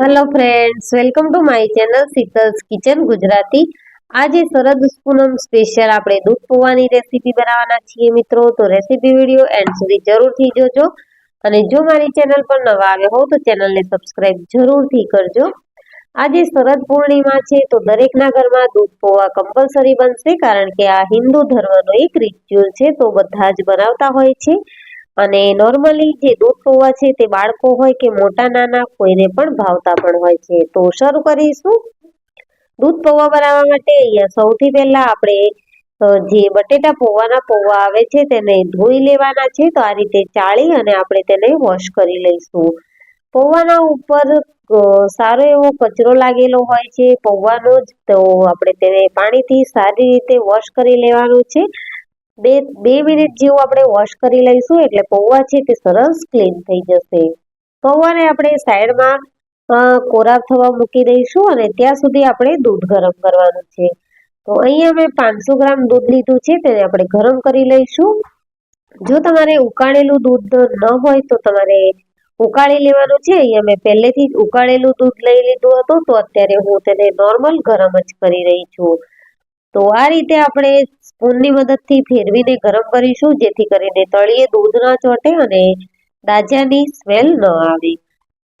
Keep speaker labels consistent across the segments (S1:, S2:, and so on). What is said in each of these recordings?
S1: Hello friends welcome to my channel Sheetal's kitchen Gujarati આજે શરદ પૂનમ special આપણે દૂધ પૌવાની recipe બનાવવાના છીએ મિત્રો. તો રેસીપી વીડિયો એન્ડ સુધી જરૂરથી જોજો. અને જો મારી ચેનલ પર નવા આવ્યા હો તો ચેનલને સબસ્ક્રાઇબ જરૂરથી કરજો. આજે શરદ પૂર્ણિમા છે તો દરેકના ઘરમાં દૂધ પૌવા કમ્પલસરી બનશે કારણ કે આ હિન્દુ ધર્મનો એક રિચ્યુઅલ છે તો બધા જ બનાવતા હોય છે. અને નોર્મલી જે દૂધ પૌવા છે તે બાળકો હોય કે મોટા નાના કોઈને પણ ભાવતા પણ હોય છે. તો શરૂ કરીશું. દૂધ પૌવા બનાવવા માટે અહીંયા સૌથી પહેલા આપણે જે બટેટા પૌવાના પૌવા આવે છે તેને ધોઈ લેવાના છે. તો આ રીતે ચાળી અને આપણે તેને વોશ કરી લઈશું. પૌવાના ઉપર સારો એવો કચરો લાગેલો હોય છે. પૌવાનો જ તો આપણે તેને પાણીથી સારી રીતે વોશ કરી લેવાનું છે. બે બે મિનિટ જેવું આપણે વોશ કરી લઈશું એટલે પૌવા છે તે સરસ ક્લીન થઈ જશે. પૌવાને આપણે સાઈડમાં કોરા થવા મૂકી દઈશું અને ત્યાં સુધી આપણે દૂધ ગરમ કરવાનું છે. તો અહીંયા મેં પાંચસો ગ્રામ દૂધ લીધું છે, તેને આપણે ગરમ કરી લઈશું. જો તમારે ઉકાળેલું દૂધ ન હોય તો તમારે ઉકાળી લેવાનું છે. અહીંયા મેં પહેલેથી જ ઉકાળેલું દૂધ લઈ લીધું હતું, તો અત્યારે હું તેને નોર્મલ ગરમ જ કરી રહી છું. તો આ રીતે આપણે સ્પૂનની મદદથી ફેરવીને ગરમ કરીશું, જેથી કરીને તળિયે દૂધ ન ચોટે અને દાજાની સ્મેલ ન આવે.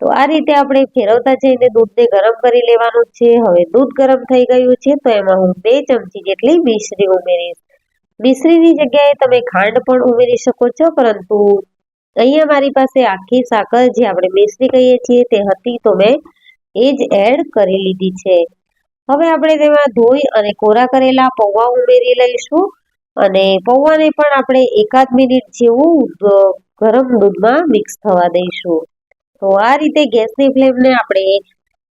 S1: તો આ રીતે આપણે ફેરવતા જઈને દૂધને ગરમ કરી લેવાનું છે. હવે દૂધ ગરમ થઈ ગયું છે, તો એમાં હું બે ચમચી જેટલી મિશ્રી ઉમેરીશ. મિશ્રીની જગ્યાએ તમે ખાંડ પણ ઉમેરી શકો છો, પરંતુ અહીંયા મારી પાસે આખી સાકર જે આપણે મિશ્રી કહીએ છીએ તે હતી, તો મેં એ જ એડ કરી લીધી છે. હવે આપણે તેમાં ધોઈ અને કોરા કરેલા પૌવા ઉમેરી લઈશું. અને પૌવાને પણ આપણે એકાદ મિનિટ જેવું ગરમ દૂધમાં મિક્સ થવા દઈશું. તો આ રીતે ગેસની ફ્લેમને આપણે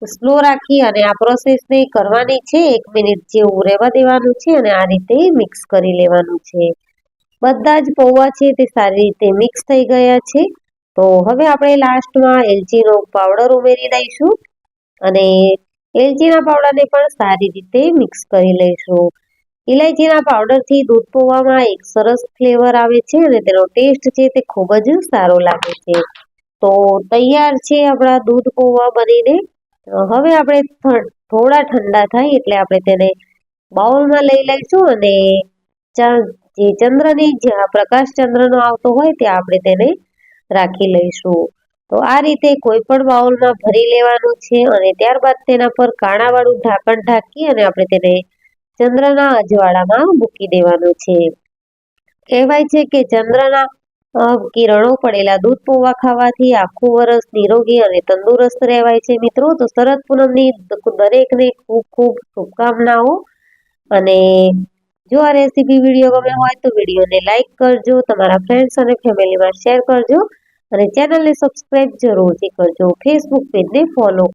S1: સ્લો રાખી અને આ પ્રોસેસને કરવાની છે, એક મિનિટ જેવું રહેવા દેવાનું છે અને આ રીતે મિક્સ કરી લેવાનું છે. બધા જ પૌવા છે તે સારી રીતે મિક્સ થઈ ગયા છે. તો હવે આપણે લાસ્ટમાં એલચીનો પાવડર ઉમેરી દઈશું અને એલચીના પાવડરને પણ સારી રીતે મિક્સ કરી લઈશું. ઇલાયચીના પાવડરથી દૂધ પૌવામાં એક સરસ ફ્લેવર આવે છે અને તેનો ટેસ્ટ છે તે ખૂબ જ સારો લાગે છે. તો તૈયાર છે આપણા દૂધ પૌવા બનીને. હવે આપણે થોડા ઠંડા થાય એટલે આપણે તેને બાઉલમાં લઈ લઈશું અને જે ચંદ્રની, જ્યાં પ્રકાશ ચંદ્રનો આવતો હોય ત્યાં આપણે તેને રાખી લઈશું. તો આ રીતે કોઈ પણ બાઉલમાં ભરી લેવાનું છે અને ત્યારબાદ તેના પર કાણાવાળું ઢાંકણ ઢાંકી અને આપણે તેને ચંદ્રના અજવાળામાં મૂકી દેવાનું છે. કહેવાય છે કે ચંદ્રના કિરણો પડેલા દૂધ પૌવા ખાવાથી આખું વરસ નિરોગી અને તંદુરસ્ત રહેવાય છે મિત્રો. તો શરદ પૂનમની દરેકને ખૂબ ખૂબ શુભકામનાઓ. અને જો આ રેસીપી વીડિયો ગમે હોય તો વિડીયોને લાઈક કરજો, તમારા ફ્રેન્ડ્સ અને ફેમિલીમાં શેર કરજો. અને ચેનલને સબસ્ક્રાઇબ જરૂરથી કરજો. ફેસબુક પેજને ફોલો